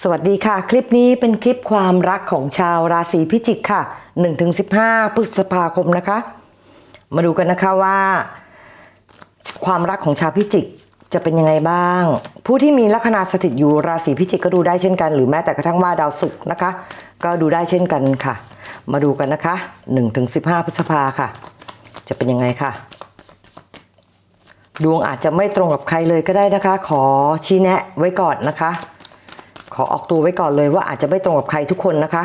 สวัสดีค่ะ คลิปนี้เป็นคลิปความรักของชาวราศีพิจิกค่ะ 1-15 พฤษภาคมนะคะ มาดูกันนะคะว่า ความรักของชาวพิจิกจะเป็นยังไงบ้าง ผู้ที่มีลัคนาสถิตอยู่ราศีพิจิกก็ดูได้เช่นกัน หรือแม้แต่กระทั่งว่าดาวศุกร์นะคะ ก็ดูได้เช่นกันค่ะ มาดูกันนะคะ 1-15 พฤษภาค่ะ จะเป็นยังไงค่ะ ดวงอาจจะไม่ตรงกับใครเลยก็ได้นะคะ ขอชี้แนะไว้ก่อนนะคะ ขอออกตัวไว้ก่อนเลยว่าอาจจะไม่ตรงกับใครทุกคนนะคะ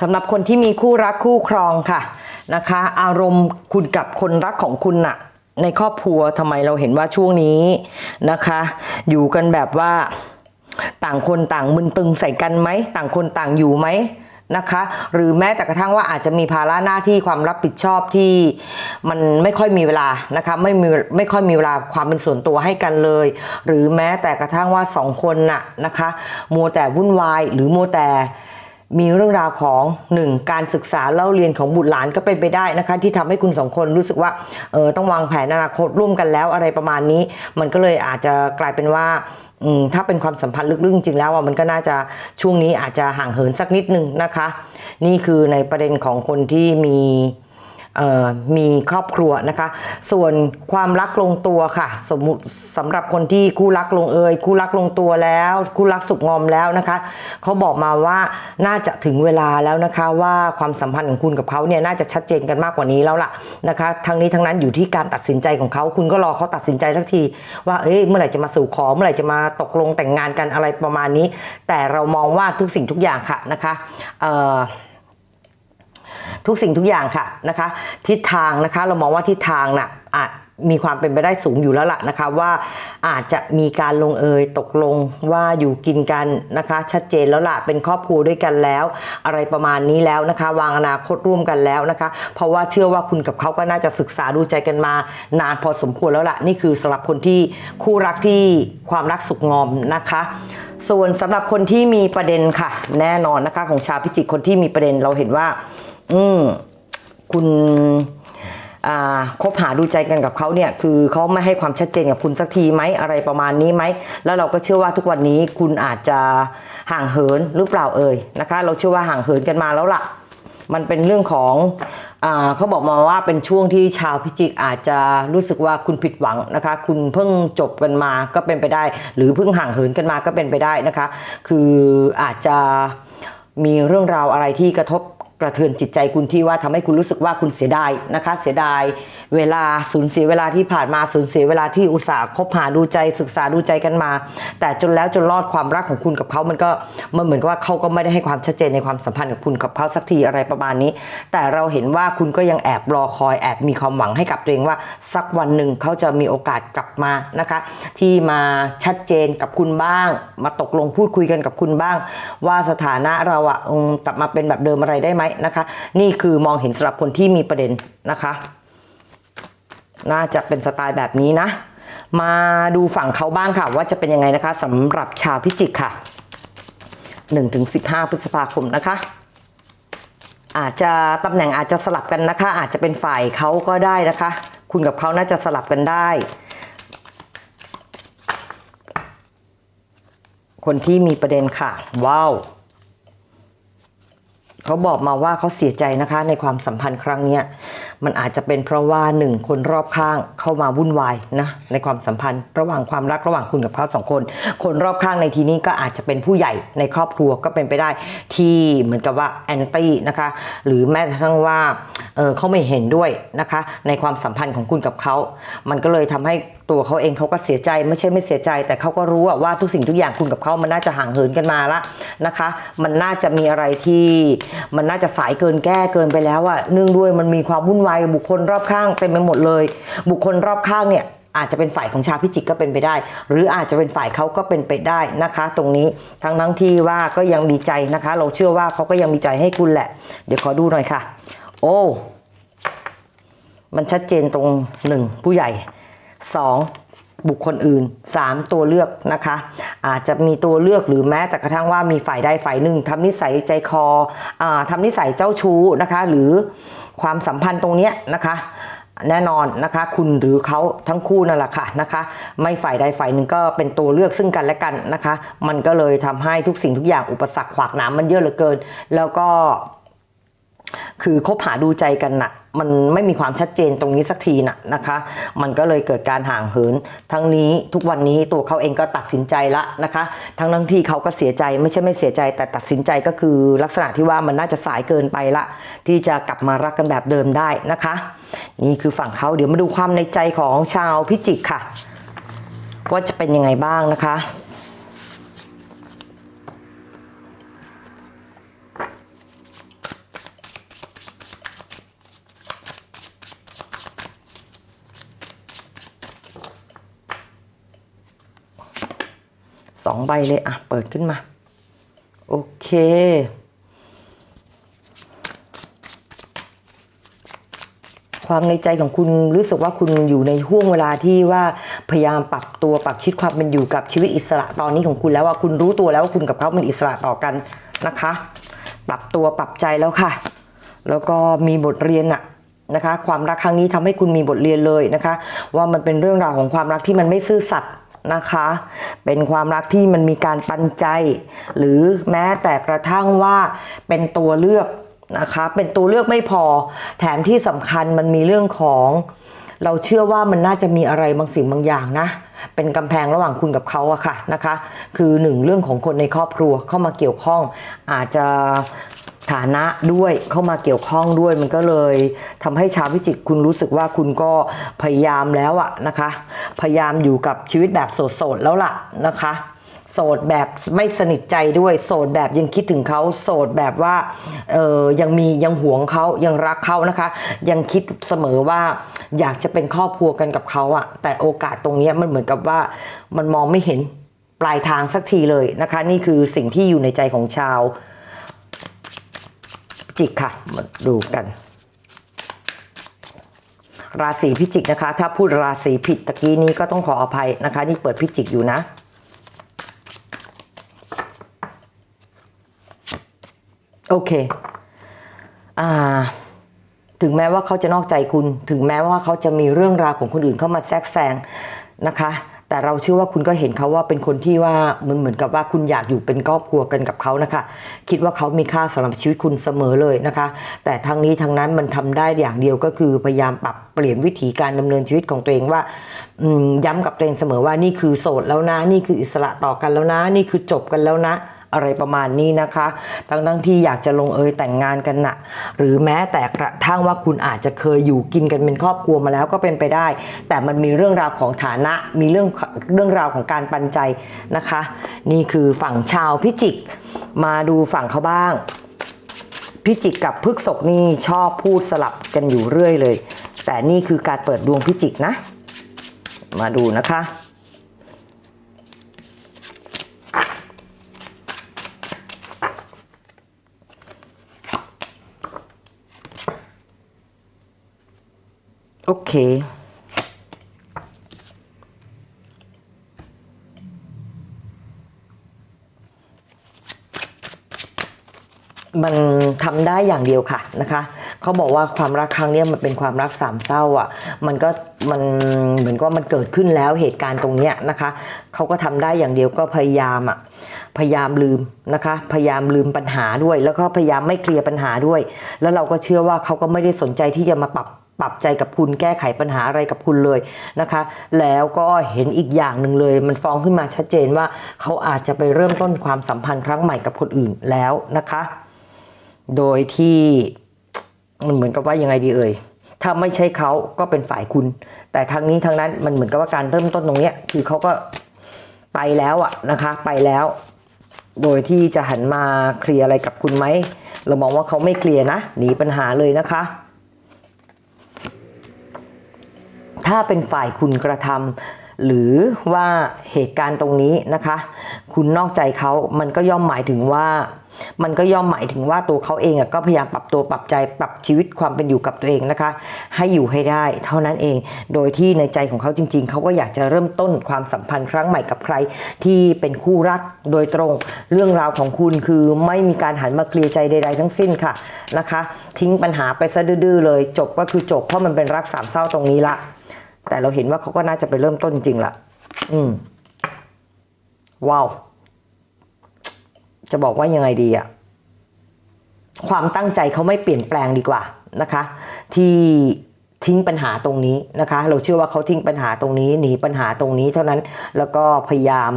สำหรับคนที่มีคู่รักคู่ครองค่ะนะคะ อารมณ์คุณกับคนรักของคุณน่ะ ในครอบครัวทำไมเราเห็นว่าช่วงนี้นะคะ อยู่กันแบบว่าต่างคนต่างมึนตึงใส่กันไหม ต่างคนต่างอยู่ไหมนะคะ หรือแม้แต่กระทั่งว่าอาจจะมีภาระหน้าที่ความรับผิดชอบที่มันไม่ค่อยมีเวลานะคะไม่มีไม่ค่อยมีเวลาความเป็นส่วนตัวให้กันเลย หรือแม้แต่กระทั่งว่าสองคนน่ะนะคะมัวแต่วุ่นวายหรือมัวแต่ มีเรื่องราวของหนึ่งการศึกษาเล่าเรียนของบุตรหลานก็เป็นไปได้นะคะ ที่ทำให้คุณสองคนรู้สึกว่าเออต้องวางแผนอนาคตร่วมกันแล้วอะไรประมาณนี้ มันก็เลยอาจจะกลายเป็นว่าถ้าเป็นความสัมพันธ์ลึกๆจริงแล้วอะมันก็น่าจะช่วงนี้อาจจะห่างเหินสักนิดนึงนะคะ นี่คือในประเด็นของคนที่มี มีครอบครัวนะคะ ส่วนความรักลงตัวค่ะ สมมติสำหรับคนที่คู่รักลงเอย คู่รักลงตัวแล้ว คู่รักสุขงอมแล้วนะคะเขาบอกมาว่าน่าจะถึงเวลาแล้วนะคะว่าความสัมพันธ์ของคุณกับเขาเนี่ยน่าจะชัดเจนกันมากกว่านี้แล้วล่ะนะคะทั้งนี้ทั้งนั้นอยู่ที่การตัดสินใจของเขา คุณก็รอเขาตัดสินใจสักที ว่าเอ้ยเมื่อไหร่จะมาสู่ขอเมื่อไหร่จะมาตกลงแต่งงานกันอะไรประมาณนี้ แต่เรามองว่าทุกสิ่งทุกอย่างค่ะนะคะเอ่อ ทุกสิ่งทุกอย่างค่ะนะคะ ทิศทางนะคะเรามองว่าทิศทางน่ะอาจมีความเป็นไปได้สูงอยู่แล้วล่ะนะคะว่าอาจจะมีการลงเอยตกลงว่าอยู่กินกันนะคะ ชัดเจนแล้วล่ะเป็นครอบครัวด้วยกันแล้ว อะไรประมาณนี้แล้วนะคะ วางอนาคตร่วมกันแล้วนะคะ เพราะว่าเชื่อว่าคุณกับเขาก็น่าจะศึกษาดูใจกันมา นานพอสมควรแล้วล่ะนี่คือสำหรับคนที่คู่รักที่ความรักสุขงอมนะคะส่วนสำหรับคนที่มีประเด็นค่ะ แน่นอนนะคะของชาวพิจิกคนที่มีประเด็นเราเห็นว่า อืมคุณคบหาดูใจกันกับเขาเนี่ยคือเขาไม่ให้ความชัดเจนกับคุณสักทีไหมอะไรประมาณนี้ไหมแล้วเราก็เชื่อว่าทุกวันนี้คุณอาจจะห่างเหินหรือเปล่าเอ่ยนะคะ เราเชื่อว่าห่างเหินกันมาแล้วล่ะ มันเป็นเรื่องของอเขาบอกมาว่าเป็นช่วงที่ชาวพิจิกอาจจะรู้สึกว่าคุณผิดหวังนะคะ คุณเพิ่งจบกันมาก็เป็นไปได้ หรือเพิ่งห่างเหินกันมาก็เป็นไปได้นะคะ คืออาจจะมีเรื่องราวอะไรที่กระทบ กระเทือนจิตใจคุณที่ว่าทำให้คุณรู้สึกว่าคุณเสียดายนะคะ เสียดายเวลาสูญเสียเวลาที่ผ่านมาสูญเสียเวลาที่อุตส่าห์คบหาดูใจศึกษาดูใจกันมา แต่จนแล้วจนรอดความรักของคุณกับเขามันก็มันเหมือนกับว่าเขาก็ไม่ได้ให้ความชัดเจนในความสัมพันธ์กับคุณกับเขาสักทีอะไรประมาณนี้ แต่เราเห็นว่าคุณก็ยังแอบรอคอยแอบมีความหวังให้กับตัวเองว่า สักวันหนึ่งเขาจะมีโอกาสกลับมานะคะ ที่มาชัดเจนกับคุณบ้าง มาตกลงพูดคุยกันกับคุณบ้าง ว่าสถานะเราอะกลับมาเป็นแบบเดิมอะไรได้ไหมนะคะ นี่คือมองเห็นสำหรับคนที่มีประเด็นนะคะ น่าจะเป็นสไตล์แบบนี้นะ มาดูฝั่งเขาบ้างค่ะ ว่าจะเป็นยังไงนะคะสำหรับชาวพิจิกค่ะ 1-15 พฤษภาคมนะคะอาจจะตำแหน่งอาจจะสลับกันนะคะ อาจจะเป็นฝ่ายเขาก็ได้นะคะ คุณกับเขาน่าจะสลับกันได้ คนที่มีประเด็นค่ะ ว้าว เขาบอกมาว่าเขาเสียใจนะคะในความสัมพันธ์ครั้งเนี้ย มันอาจจะเป็นเพราะว่าหนึ่งคนรอบข้างเข้ามาวุ่นวายนะในความสัมพันธ์ ระหว่างความรักระหว่างคุณกับเขาสองคน คนรอบข้างในทีนี้ก็อาจจะเป็นผู้ใหญ่ในครอบครัวก็เป็นไปได้ที่เหมือนกับว่าแอนตี้นะคะหรือแม้กระทั่งว่าเออเขาไม่เห็นด้วยนะคะในความสัมพันธ์ของคุณกับเขา มันก็เลยทำให้ตัวเขาเองเขาก็เสียใจไม่ใช่ไม่เสียใจ แต่เขาก็รู้ว่าทุกสิ่งทุกอย่างคุณกับเขามันน่าจะห่างเหินกันมาละนะคะ มันน่าจะมีอะไรที่มันน่าจะสายเกินแก้เกินไปแล้วอะเนื่องด้วยมันมีความวุ่นวายกับบุคคลรอบข้างเต็มไปหมดเลย บุคคลรอบข้างเนี่ยอาจจะเป็นฝ่ายของชาวพิจิกก็เป็นไปได้ หรืออาจจะเป็นฝ่ายเขาก็เป็นไปได้นะคะ ตรงนี้ทั้งทั้งที่ว่าก็ยังมีใจนะคะ เราเชื่อว่าเขาก็ยังมีใจให้คุณแหละ เดี๋ยวขอดูหน่อยค่ะ โอ้ มันชัดเจนตรงหนึ่งผู้ใหญ่สองบุคคลอื่นสามตัวเลือกนะคะ อาจจะมีตัวเลือกหรือแม้แต่กระทั่งว่ามีฝ่ายใดฝ่ายหนึ่งทำนิสัยใจคออทำนิสัยเจ้าชู้นะคะ หรือ ความสัมพันธ์ตรงนี้นะคะ แน่นอนนะคะ คุณหรือเขาทั้งคู่นั่นแหละค่ะนะคะ ไม่ฝ่ายใดฝ่ายหนึ่งก็เป็นตัวเลือกซึ่งกันและกันนะคะ มันก็เลยทำให้ทุกสิ่งทุกอย่างอุปสรรคขวากหนามมันเยอะเหลือเกิน แล้วก็ คือคบหาดูใจกันน่ะมันไม่มีความชัดเจนตรงนี้สักทีนะนะคะ มันก็เลยเกิดการห่างเหิน ทั้งนี้ทุกวันนี้ตัวเขาเองก็ตัดสินใจละนะคะ ทั้งทั้งที่เขาก็เสียใจไม่ใช่ไม่เสียใจ แต่ตัดสินใจก็คือลักษณะที่ว่ามันน่าจะสายเกินไปละ ที่จะกลับมารักกันแบบเดิมได้นะคะ นี่คือฝั่งเขาเดี๋ยวมาดูความในใจของชาวพิจิกค่ะ ว่าจะเป็นยังไงบ้างนะคะ สองใบเลยอะ เปิดขึ้นมา โอเค ความในใจของคุณรู้สึกว่าคุณอยู่ในห่วงเวลาที่ว่าพยายามปรับตัวปรับชิดความเป็นอยู่กับชีวิตอิสระตอนนี้ของคุณแล้วว่าคุณรู้ตัวแล้วว่าคุณกับเขาเป็นอิสระต่อกันนะคะ ปรับตัวปรับใจแล้วค่ะ แล้วก็มีบทเรียนอะนะคะ ความรักครั้งนี้ทำให้คุณมีบทเรียนเลยนะคะ ว่ามันเป็นเรื่องราวของความรักที่มันไม่ซื่อสัตย์ นะคะ เป็นความรักที่มันมีการปันใจ หรือแม้แต่กระทั่งว่าเป็นตัวเลือกนะคะ เป็นตัวเลือกไม่พอ แถมที่สำคัญมันมีเรื่องของ เราเชื่อว่ามันน่าจะมีอะไรบางสิ่งบางอย่างนะ เป็นกำแพงระหว่างคุณกับเขาอะค่ะนะคะ คือหนึ่งเรื่องของคนในครอบครัวเข้ามาเกี่ยวข้องอาจจะ ฐานะด้วยเข้ามาเกี่ยวข้องด้วยมันก็เลยทำให้ชาวพิจิกคุณรู้สึกว่าคุณก็พยายามแล้วอะนะคะ พยายามอยู่กับชีวิตแบบโสดๆแล้วล่ะนะคะโสดแบบไม่สนิทใจด้วย โสดแบบยังคิดถึงเขาโสดแบบว่าเออยังมียังหวงเขายังรักเขานะคะ ยังคิดเสมอว่าอยากจะเป็นครอบครัวกันกับเขาอะแต่โอกาสตรงนี้มันเหมือนกับว่ามันมองไม่เห็นปลายทางสักทีเลยนะคะ นี่คือสิ่งที่อยู่ในใจของชาว จิกค่ะ มาดูกัน ราศีพิจิกนะคะ ถ้าพูดราศีผิดตะกี้นี้ก็ต้องขออภัยนะคะ นี่เปิดพิจิกอยู่นะโอเค อ่า ถึงแม้ว่าเขาจะนอกใจคุณ ถึงแม้ว่าเขาจะมีเรื่องราวของคนอื่นเข้ามาแทรกแซงนะคะ แต่เราเชื่อว่าคุณก็เห็นเขาว่าเป็นคนที่ว่าเหมือนเหมือนกับว่าคุณอยากอยู่เป็นครอบครัวกันกับเขานะคะ คิดว่าเขามีค่าสำหรับชีวิตคุณเสมอเลยนะคะ แต่ทั้งนี้ทั้งนั้นมันทำได้อย่างเดียวก็คือพยายามปรับเปลี่ยนวิธีการดำเนินชีวิตของตัวเองว่าย้ำกับตัวเองเสมอว่านี่คือโสดแล้วนะ นี่คืออิสระต่อกันแล้วนะ นี่คือจบกันแล้วนะ อะไรประมาณนี้นะคะ ทั้งทั้งที่อยากจะลงเอยแต่งงานกันนะ่ะหรือแม้แต่กระทั่งว่าคุณอาจจะเคยอยู่กินกันเป็นครอบครัวมาแล้วก็เป็นไปได้ แต่มันมีเรื่องราวของฐานะ มีเรื่องเรื่องราวของการปันใจนะคะ นี่คือฝั่งชาวพิจิก มาดูฝั่งเขาบ้าง พิจิกกับพฤกษกนี่ชอบพูดสลับกันอยู่เรื่อยเลย แต่นี่คือการเปิดดวงพิจิกนะ มาดูนะคะ โอเคมันทำได้อย่างเดียวค่ะนะคะเขาบอกว่าความรักครั้งนี้มันเป็นความรักสามเศร้าอะมันก็มันเหมือนก็มันเกิดขึ้นแล้วเหตุการณ์ตรงเนี้ยนะคะเขาก็ทำได้อย่างเดียวก็พยายามอะพยายามลืมนะคะ พยายามลืมปัญหาด้วย แล้วก็พยายามไม่เคลียร์ปัญหาด้วย แล้วเราก็เชื่อว่าเขาก็ไม่ได้สนใจที่จะมาปรับ ปรับใจกับคุณแก้ไขปัญหาอะไรกับคุณเลยนะคะ แล้วก็เห็นอีกอย่างหนึ่งเลย มันฟ้องขึ้นมาชัดเจนว่าเขาอาจจะไปเริ่มต้นความสัมพันธ์ครั้งใหม่กับคนอื่นแล้วนะคะ โดยที่มันเหมือนกับว่ายังไงดีเอ่ยถ้าไม่ใช่เขาก็เป็นฝ่ายคุณ แต่ทางนี้ทางนั้นมันเหมือนกับว่าการเริ่มต้นตรงเนี้ยคือเขาก็ไปแล้วอะนะคะ ไปแล้ว โดยที่จะหันมาเคลียร์อะไรกับคุณไหมเรามองว่าเขาไม่เคลียร์นะหนีปัญหาเลยนะคะ ถ้าเป็นฝ่ายคุณกระทำหรือว่าเหตุการณ์ตรงนี้นะคะ คุณนอกใจเขามันก็ย่อมหมายถึงว่า มันก็ย่อมหมายถึงว่าตัวเขาเองอะก็พยายามปรับตัวปรับใจปรับชีวิตความเป็นอยู่กับตัวเองนะคะ ให้อยู่ให้ได้เท่านั้นเอง โดยที่ในใจของเขาจริง ๆเขาก็อยากจะเริ่มต้นความสัมพันธ์ครั้งใหม่กับใคร ที่เป็นคู่รักโดยตรงเรื่องราวของคุณคือไม่มีการหันมาเคลียร์ใจใด ๆ ทั้งสิ้นค่ะนะคะ ทิ้งปัญหาไปซะดื้อๆเลย จบก็คือจบเพราะมันเป็นรักสามเศร้าตรงนี้ละ แต่เราเห็นว่าเขาก็น่าจะไปเริ่มต้นจริงละอืม ว้าว จะบอกว่ายังไงดีอะความตั้งใจเขาไม่เปลี่ยนแปลงดีกว่านะคะ ที่ทิ้งปัญหาตรงนี้นะคะ เราเชื่อว่าเขาทิ้งปัญหาตรงนี้หนีปัญหาตรงนี้เท่านั้นแล้วก็พยายาม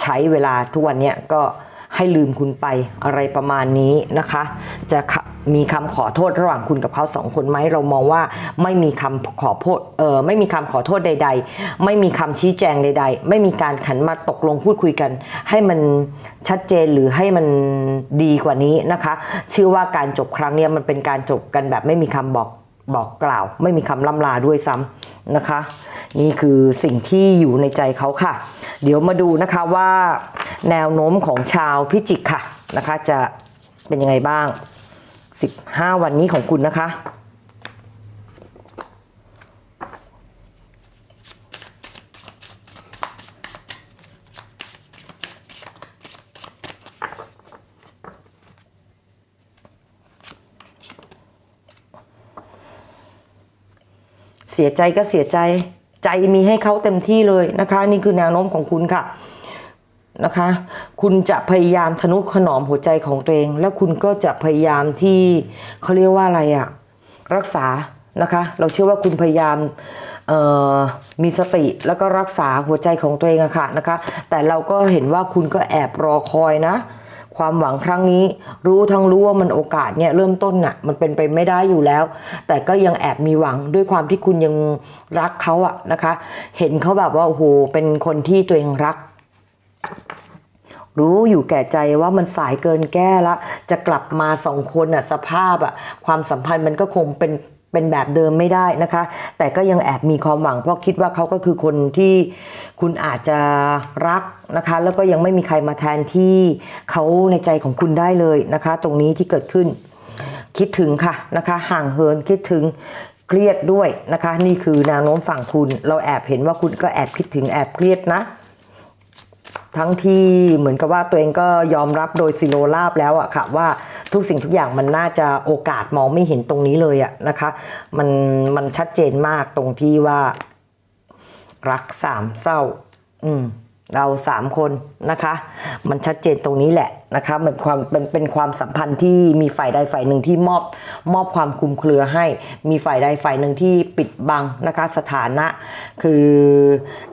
ใช้เวลาทุกวันเนี้ยก็ ให้ลืมคุณไปอะไรประมาณนี้นะคะ จะมีคำขอโทษระหว่างคุณกับเขาสองคนไหมเรามองว่าไม่มีคำขอโทษเออไม่มีคำขอโทษใด ๆ ไม่มีคำชี้แจงใด ๆ ไม่มีการขันมาตกลงพูดคุยกัน ให้มันชัดเจนหรือให้มันดีกว่านี้นะคะ เชื่อว่าการจบครั้งนี้มันเป็นการจบกันแบบไม่มีคำบอก บอกกล่าว ไม่มีคำล่ำลาด้วยซ้ำนะคะ นี่คือสิ่งที่อยู่ในใจเขาค่ะ เดี๋ยวมาดูนะคะว่าแนวโน้มของชาวพิจิกค่ะนะคะ จะเป็นยังไงบ้าง 15 วันนี้ของคุณนะคะ เสียใจก็เสียใจ ใจมีให้เขาเต็มที่เลยนะคะ นี่คือแนวโน้มของคุณค่ะนะคะ คุณจะพยายามทนุถนอมหัวใจของตัวเอง แล้วคุณก็จะพยายามที่เขาเรียกว่าอะไรอะรักษานะคะ เราเชื่อว่าคุณพยายามมีสติแล้วก็รักษาหัวใจของตัวเองอะค่ะนะคะ แต่เราก็เห็นว่าคุณก็แอบรอคอยนะ ความหวังครั้งนี้ รู้ทั้งรู้ว่ามันโอกาสเนี่ยเริ่มต้นน่ะมันเป็นไปไม่ได้อยู่แล้ว แต่ก็ยังแอบมีหวังด้วยความที่คุณยังรักเขาอะนะคะ เห็นเขาแบบว่าโอ้โหเป็นคนที่ตัวเองรัก รู้อยู่แก่ใจว่ามันสายเกินแก้ละ จะกลับมาสองคนอะสภาพอะความสัมพันธ์มันก็คงเป็น เป็นแบบเดิมไม่ได้นะคะ แต่ก็ยังแอบมีความหวังเพราะคิดว่าเขาก็คือคนที่คุณอาจจะรักนะคะ แล้วก็ยังไม่มีใครมาแทนที่เขาในใจของคุณได้เลยนะคะ ตรงนี้ที่เกิดขึ้น คิดถึงค่ะนะคะ ห่างเหินคิดถึงเครียดด้วยนะคะ นี่คือแนวโน้มฝั่งคุณ เราแอบเห็นว่าคุณก็แอบคิดถึงแอบเครียดนะ ทั้งที่เหมือนกับว่าตัวเองก็ยอมรับโดยซิโนลาบแล้วอะค่ะว่าทุกสิ่งทุกอย่างมันน่าจะโอกาสมองไม่เห็นตรงนี้เลยอะนะคะ มันมันชัดเจนมากตรงที่ว่า รักสามเศร้า อืม เราสามคนนะคะ มันชัดเจนตรงนี้แหละนะคะมันความเป็นเป็นความสัมพันธ์ที่มีฝ่ายใดฝ่ายหนึ่งที่มอบมอบความคุมเครือให้ มีฝ่ายใดฝ่ายหนึ่งที่ปิดบังนะคะ สถานะคือ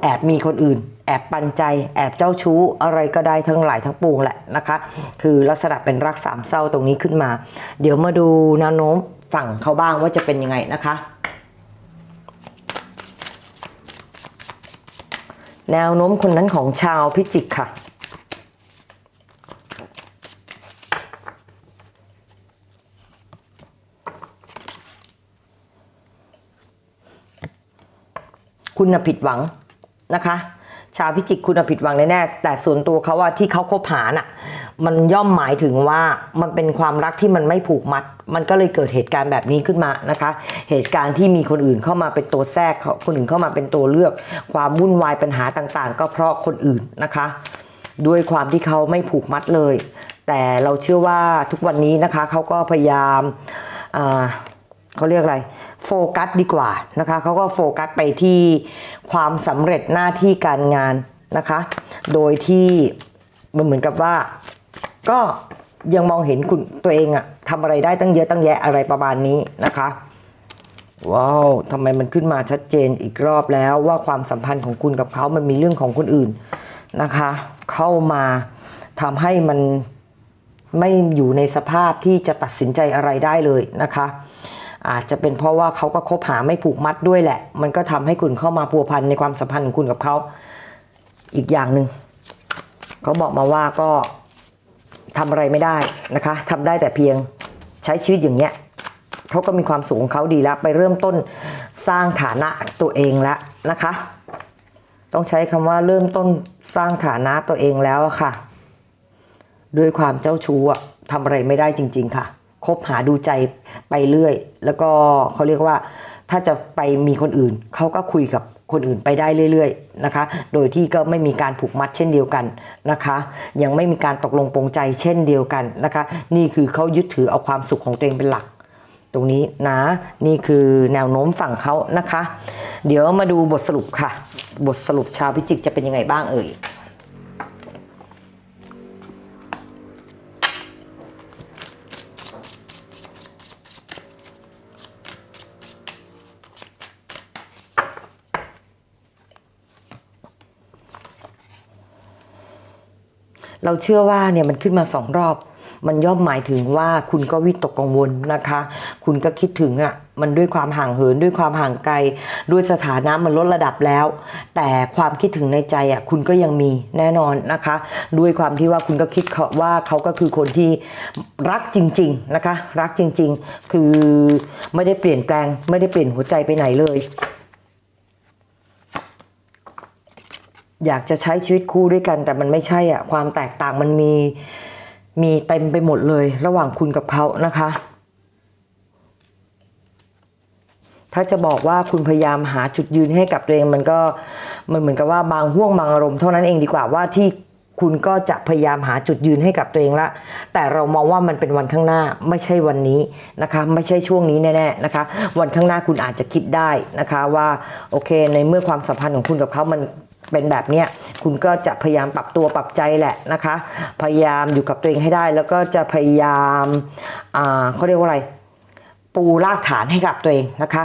แอบมีคนอื่น แอบปันใจ แอบเจ้าชู้อะไรก็ได้ทั้งหลายทั้งปวงแหละนะคะ คือลักษณะเป็นรักสามเศร้าตรงนี้ขึ้นมา เดี๋ยวมาดูแนวโน้มฝั่งเขาบ้างว่าจะเป็นยังไงนะคะ แนวโน้มคนนั้นของชาวพิจิกค่ะ คุณผิดหวังนะคะ ชาวพิจิกคุณผิดหวังแน่ๆแต่ส่วนตัวเขาว่าที่เขาคบหาน่ะ มันย่อมหมายถึงว่ามันเป็นความรักที่มันไม่ผูกมัด มันก็เลยเกิดเหตุการณ์แบบนี้ขึ้นมานะคะ เหตุการณ์ที่มีคนอื่นเข้ามาเป็นตัวแทรกคนอื่นเข้ามาเป็นตัวเลือก ความวุ่นวายปัญหาต่างๆ ก็เพราะคนอื่นนะคะ ด้วยความที่เขาไม่ผูกมัดเลย แต่เราเชื่อว่าทุกวันนี้นะคะเขาก็พยายามเขาเรียกอะไร โฟกัสดีกว่านะคะเขาก็โฟกัสไปที่ความสำเร็จหน้าที่การงานนะคะ โดยที่มันเหมือนกับว่า ก็ยังมองเห็นคุณตัวเองอะทำอะไรได้ตั้งเยอะตั้งแยะอะไรประมาณนี้นะคะว้าวทำไมมันขึ้นมาชัดเจนอีกรอบแล้วว่าความสัมพันธ์ของคุณกับเขามันมีเรื่องของคนอื่นนะคะ เข้ามาทำให้มันไม่อยู่ในสภาพที่จะตัดสินใจอะไรได้เลยนะคะ อาจจะเป็นเพราะว่าเขาก็คบหาไม่ผูกมัดด้วยแหละ มันก็ทำให้คุณเข้ามาพัวพันในความสัมพันธ์ของคุณกับเขาอีกอย่างหนึ่งเขาบอกมาว่าก็ทำอะไรไม่ได้นะคะทำได้แต่เพียงใช้ชีวิตอย่างเงี้ยเขาก็มีความสูงของเขาดีแล้ว ไปเริ่มต้นสร้างฐานะตัวเองแล้วนะคะ ต้องใช้คำว่าเริ่มต้นสร้างฐานะตัวเองแล้วค่ะ ด้วยความเจ้าชู้อะทำอะไรไม่ได้จริง ๆ ค่ะ คบหาดูใจไปเรื่อย แล้วก็เขาเรียกว่าถ้าจะไปมีคนอื่น เขาก็คุยกับคนอื่นไปได้เรื่อยๆนะคะ โดยที่ก็ไม่มีการผูกมัดเช่นเดียวกันนะคะ ยังไม่มีการตกลงปรงใจเช่นเดียวกันนะคะ นี่คือเขายึดถือเอาความสุขของตัวเองเป็นหลัก ตรงนี้นะ นี่คือแนวโน้มฝั่งเขานะคะ เดี๋ยวมาดูบทสรุปค่ะ บทสรุปชาวพิจิกจะเป็นยังไงบ้างเอ่ย เราเชื่อว่าเนี่ยมันขึ้นมาสองรอบ มันย่อมหมายถึงว่าคุณก็วิตกกังวลนะคะ คุณก็คิดถึงอะ่ะมันด้วยความห่างเหินด้วยความห่างไกล ด้วยสถานะมันลดระดับแล้ว แต่ความคิดถึงในใจอะ่ะคุณก็ยังมีแน่นอนนะคะ ด้วยความที่ว่าคุณก็คิดว่าเขาก็คือคนที่รักจริง ๆนะคะ รักจริง ๆ คือไม่ได้เปลี่ยนแปลง ไม่ได้เปลี่ยนหัวใจไปไหนเลย อยากจะใช้ชีวิตคู่ด้วยกัน แต่มันไม่ใช่อะความแตกต่างมันมีมีเต็มไปหมดเลย ระหว่างคุณกับเขานะคะ ถ้าจะบอกว่าคุณพยายามหาจุดยืนให้กับตัวเองมันก็มันเหมือนกับว่าบางห่วงบางอารมณ์เท่านั้นเองดีกว่าว่าที่คุณก็จะพยายามหาจุดยืนให้กับตัวเองละ แต่เรามองว่ามันเป็นวันข้างหน้าไม่ใช่วันนี้นะคะ ไม่ใช่ช่วงนี้แน่ๆนะคะ วันข้างหน้าคุณอาจจะคิดได้นะคะว่าโอเค ในเมื่อความสัมพันธ์ของคุณกับเขามัน เป็นแบบเนี้ยคุณก็จะพยายามปรับตัวปรับใจแหละนะคะ พยายามอยู่กับตัวเองให้ได้ แล้วก็จะพยายามอ่าเขาเรียกว่าอะไรปูรากฐานให้กับตัวเองนะคะ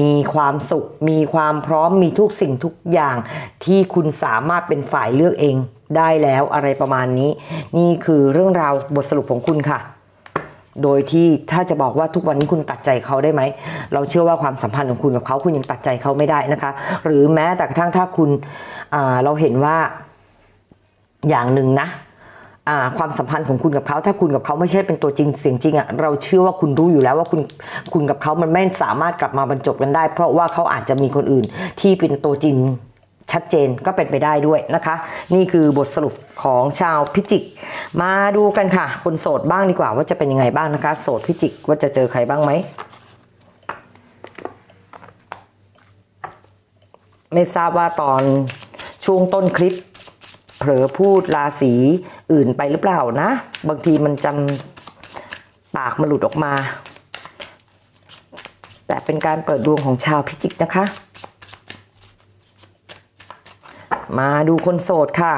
มีความสุข มีความพร้อม มีทุกสิ่งทุกอย่างที่คุณสามารถเป็นฝ่ายเลือกเองได้แล้วอะไรประมาณนี้ นี่คือเรื่องราวบทสรุปของคุณค่ะ โดยที่ถ้าจะบอกว่าทุกวันนี้คุณตัดใจเขาได้ไหม เราเชื่อว่าความสัมพันธ์ของคุณกับเขาคุณยังตัดใจเขาไม่ได้นะคะ หรือแม้แต่กระทั่งถ้าคุณ เราเห็นว่าอย่างหนึ่งนะความสัมพันธ์ของคุณกับเขา ถ้าคุณกับเขาไม่ใช่เป็นตัวจริงเสียงจริงอะ่ะเราเชื่อว่าคุณรู้อยู่แล้วว่าคุณคุณกับเขามันไม่สามารถกลับมาบรรจบกันได้ เพราะว่าเขาอาจจะมีคนอื่นที่เป็นตัวจริงชัดเจนก็เป็นไปได้ด้วยนะคะ นี่คือบทสรุปของชาวพิจิก มาดูกันค่ะ คนโสดบ้างดีกว่าว่าจะเป็นยังไงบ้างนะคะ โสดพิจิกว่าจะเจอใครบ้างไหมไม่ทราบว่าตอน ช่วงต้นคลิป เผลอพูดราศีอื่นไปหรือเปล่านะ บางทีมันจำปากมันหลุดออกมา แต่เป็นการเปิดดวงของชาวพิจิกนะคะ มาดูคนโสดค่ะ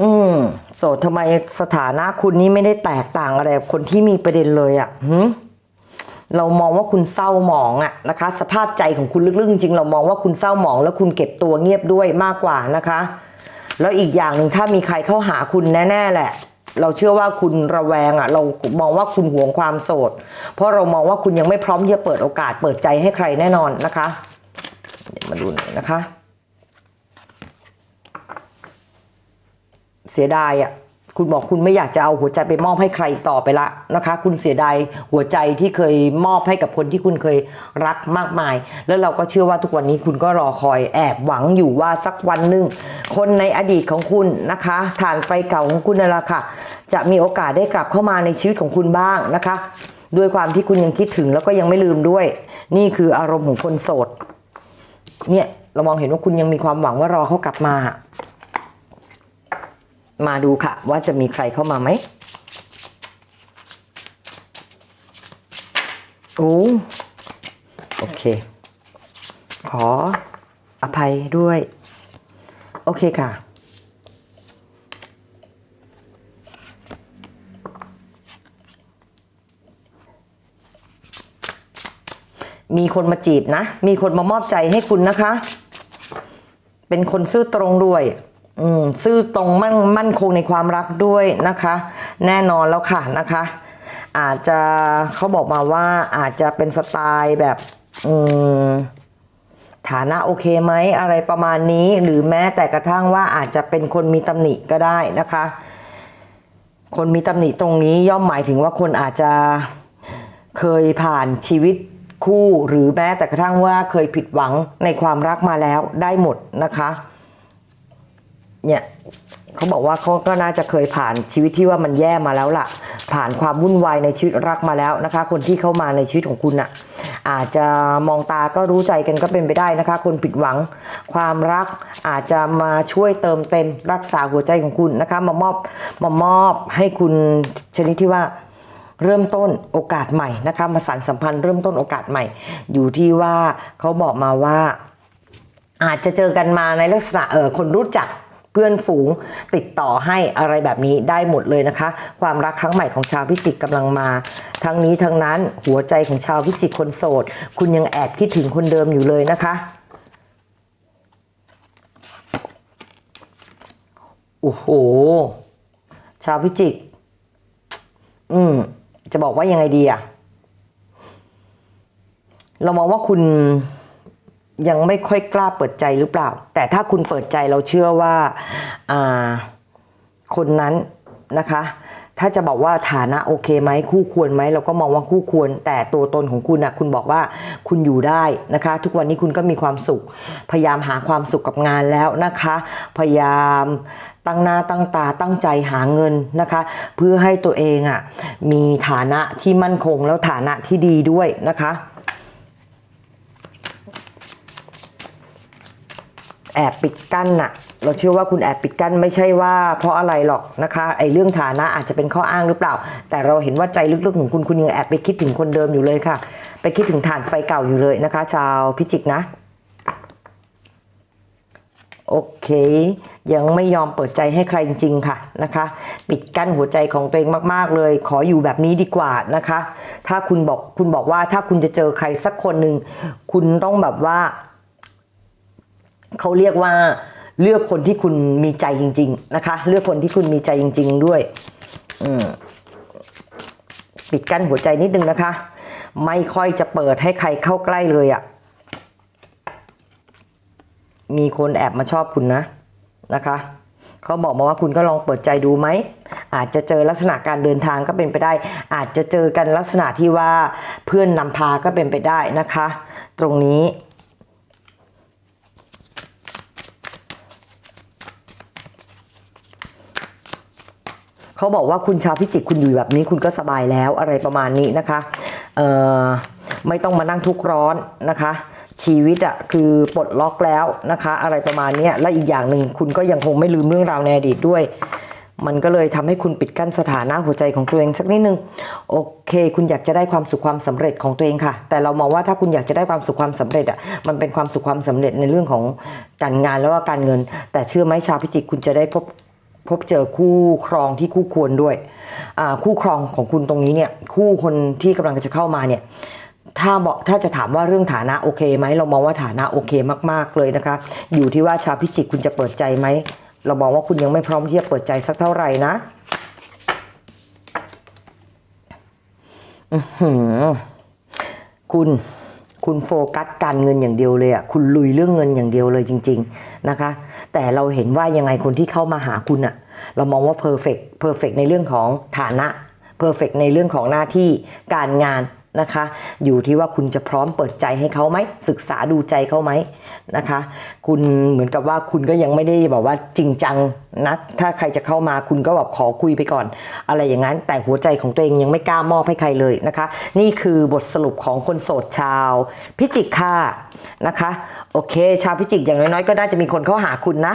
อืม โสดทำไมสถานะคุณนี้ไม่ได้แตกต่างอะไรกับคนที่มีประเด็นเลยอะ่ะหืม เรามองว่าคุณเศร้าหมองอะนะคะ สภาพใจของคุณลึกๆจริงเรามองว่าคุณเศร้าหมอง แล้วคุณเก็บตัวเงียบด้วยมากกว่านะคะ แล้วอีกอย่างหนึ่งถ้ามีใครเข้าหาคุณแน่ ๆ แหละ เราเชื่อว่าคุณระแวงอะเรามองว่าคุณหวงความโสด เพราะเรามองว่าคุณยังไม่พร้อมที่จะเปิดโอกาสเปิดใจให้ใครแน่นอนนะคะเดี๋ยวมาดูหน่อยนะคะ เสียดายอะ คุณบอกคุณไม่อยากจะเอาหัวใจไปมอบให้ใครอีกต่อไปละนะคะ คุณเสียดายหัวใจที่เคยมอบให้กับคนที่คุณเคยรักมากมาย แล้วเราก็เชื่อว่าทุกวันนี้คุณก็รอคอยแอบหวังอยู่ว่าสักวันหนึ่งคนในอดีตของคุณนะคะฐานไฟเก่าของคุณนั่นแหละค่ะ จะมีโอกาสได้กลับเข้ามาในชีวิตของคุณบ้างนะคะ ด้วยความที่คุณยังคิดถึงแล้วก็ยังไม่ลืมด้วย นี่คืออารมณ์ของคนโสดเนี่ยเรามองเห็นว่าคุณยังมีความหวังว่ารอเขากลับมา มาดูค่ะ ว่าจะมีใครเข้ามาไหมโอ้โอเค ขออภัยด้วย โอเคค่ะ มีคนมาจีบนะ มีคนมามอบใจให้คุณนะคะ เป็นคนซื่อตรงด้วย ซื่อตรงมั่นมั่นคงในความรักด้วยนะคะ แน่นอนแล้วค่ะนะคะ อาจจะเขาบอกมาว่าอาจจะเป็นสไตล์แบบอืมฐานะโอเคไหมอะไรประมาณนี้ หรือแม้แต่กระทั่งว่าอาจจะเป็นคนมีตำหนิก็ได้นะคะ คนมีตำหนิตรงนี้ย่อมหมายถึงว่าคนอาจจะเคยผ่านชีวิตคู่ หรือแม้แต่กระทั่งว่าเคยผิดหวังในความรักมาแล้วได้หมดนะคะ เนี่ยเขาบอกว่าเขาก็น่าจะเคยผ่านชีวิตที่ว่ามันแย่มาแล้วล่ะ ผ่านความวุ่นวายในชีวิตรักมาแล้วนะคะ คนที่เข้ามาในชีวิตของคุณน่ะ อาจจะมองตาก็รู้ใจกันก็เป็นไปได้นะคะ คนผิดหวัง ความรักอาจจะมาช่วยเติมเต็มรักษาหัวใจของคุณนะคะ มามอบมามอบให้คุณชนิดที่ว่าเริ่มต้นโอกาสใหม่นะคะมาสานสัมพันธ์เริ่มต้นโอกาสใหม่ อยู่ที่ว่าเขาบอกมาว่า อาจจะเจอกันมาในลักษณะเออคนรู้จัก เพื่อนฝูงติดต่อให้อะไรแบบนี้ได้หมดเลยนะคะ ความรักครั้งใหม่ของชาวพิจิกกำลังมา ทั้งนี้ทั้งนั้นหัวใจของชาวพิจิกคนโสด คุณยังแอบคิดถึงคนเดิมอยู่เลยนะคะโอ้โห ชาวพิจิก อืม จะบอกว่ายังไงดีอะเรามองว่าคุณ ยังไม่ค่อยกล้าเปิดใจหรือเปล่า แต่ถ้าคุณเปิดใจเราเชื่อว่าคนนั้นนะคะ ถ้าจะบอกว่าฐานะโอเคไหมคู่ควรไหมเราก็มองว่าคู่ควร แต่ตัวตนของคุณนะคุณบอกว่าคุณอยู่ได้นะคะ ทุกวันนี้คุณก็มีความสุข พยายามหาความสุขกับงานแล้วนะคะ พยายามตั้งหน้าตั้งตาตั้งใจหาเงินนะคะ เพื่อให้ตัวเองอะ่ะมีฐานะที่มั่นคงแล้วฐานะที่ดีด้วยนะคะ แอบปิดกั้นน่ะ เราเชื่อว่าคุณแอบปิดกั้นไม่ใช่ว่าเพราะอะไรหรอกนะคะไอ้เรื่องฐานะอาจจะเป็นข้ออ้างหรือเปล่า แต่เราเห็นว่าใจลึกๆของคุณคุณยังแอบไปคิดถึงคนเดิมอยู่เลยค่ะ ไปคิดถึงฐานไฟเก่าอยู่เลยนะคะ ชาวพิจิกนะโอเค ยังไม่ยอมเปิดใจให้ใครจริง ๆ ค่ะนะคะ ปิดกั้นหัวใจของตัวเองมากๆเลย ขออยู่แบบนี้ดีกว่านะคะ ถ้าคุณบอกคุณบอกว่าถ้าคุณจะเจอใครสักคนหนึ่งคุณต้องแบบว่า เขาเรียกว่าเลือกคนที่คุณมีใจจริง ๆ นะคะ เลือกคนที่คุณมีใจจริง ๆ ด้วยปิดกั้นหัวใจนิดนึงนะคะ ไม่ค่อยจะเปิดให้ใครเข้าใกล้เลยอะ่ะ มีคนแอบมาชอบคุณนะนะคะเขาบอกมาว่าคุณก็ลองเปิดใจดูไหม อาจจะเจอลักษณะการเดินทางก็เป็นไปได้ อาจจะเจอกันลักษณะที่ว่าเพื่อนนำพาก็เป็นไปได้นะคะ ตรงนี้ เขาบอกว่าคุณชาวพิจิกคุณอยู่แบบนี้คุณก็สบายแล้วอะไรประมาณนี้นะคะเอ่อไม่ต้องมานั่งทุกข์ร้อนนะคะ ชีวิตอะคือปลดล็อกแล้วนะคะ อะไรประมาณนี้และอีกอย่างหนึ่งคุณก็ยังคงไม่ลืมเรื่องราวในอดีตด้วย มันก็เลยทำให้คุณปิดกั้นสถานะหัวใจของตัวเองสักนิดนึงโอเค คุณอยากจะได้ความสุขความสำเร็จของตัวเองค่ะ แต่เรามองว่าถ้าคุณอยากจะได้ความสุขความสำเร็จอะมันเป็นความสุขความสำเร็จในเรื่องของการงานแล้วก็การเงิน แต่เชื่อไหมชาวพิจิกคุณจะได้พบ พบเจอคู่ครองที่คู่ควรด้วยอ่าคู่ครองของคุณตรงนี้เนี่ยคู่คนที่กำลังจะเข้ามาเนี่ยถ้าบอกถ้าจะถามว่าเรื่องฐานะโอเคไหมเรามองว่าฐานะโอเคมาก ๆเลยนะคะ อยู่ที่ว่าชาวพิจิกคุณจะเปิดใจไหมเรามองว่าคุณยังไม่พร้อมที่จะเปิดใจสักเท่าไหร่นะอือหือคุณ คุณโฟกัสการเงินอย่างเดียวเลยอะคุณลุยเรื่องเงินอย่างเดียวเลยจริง ๆนะคะ แต่เราเห็นว่ายังไงคนที่เข้ามาหาคุณอะ เรามองว่าเพอร์เฟกเพอร์เฟกในเรื่องของฐานะเพอร์เฟกในเรื่องของหน้าที่การงาน นะคะ อยู่ที่ว่าคุณจะพร้อมเปิดใจให้เขาไหม ศึกษาดูใจเขาไหมนะคะ คุณเหมือนกับว่าคุณก็ยังไม่ได้บอกว่าจริงจังนะถ้าใครจะเข้ามาคุณก็แบบขอคุยไปก่อน อะไรอย่างนั้น แต่หัวใจของตัวเองยังไม่กล้ามอบให้ใครเลยนะคะ นี่คือบทสรุปของคนโสดชาว พิจิกค่ะนะคะ โอเค ชาวพิจิกอย่างน้อยๆก็น่าจะมีคนเข้าหาคุณนะ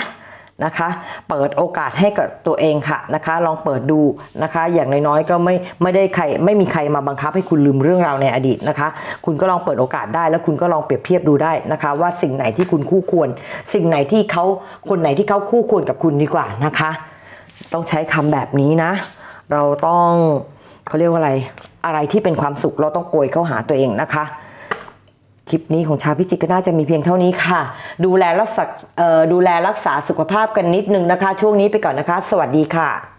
นะคะ เปิดโอกาสให้กับตัวเองค่ะนะคะ ลองเปิดดูนะคะ อย่างน้อยๆก็ไม่ไม่ได้ใครไม่มีใครมาบังคับให้คุณลืมเรื่องราวในอดีตนะคะ คุณก็ลองเปิดโอกาสได้แล้วคุณก็ลองเปรียบเทียบดูได้นะคะ ว่าสิ่งไหนที่คุณคู่ควร สิ่งไหนที่เขาคนไหนที่เขาคู่ควรกับคุณดีกว่านะคะ ต้องใช้คำแบบนี้นะ เราต้องเขาเรียกว่าอะไรอะไรที่เป็นความสุขเราต้องโกยเข้าหาตัวเองนะคะ คลิปนี้ของชาวพิจิกก็น่าจะมีเพียงเท่านี้ค่ะ ดูแลรักษาดูแลรักษาสุขภาพกันนิดนึงนะคะ ช่วงนี้ไปก่อนนะคะ สวัสดีค่ะ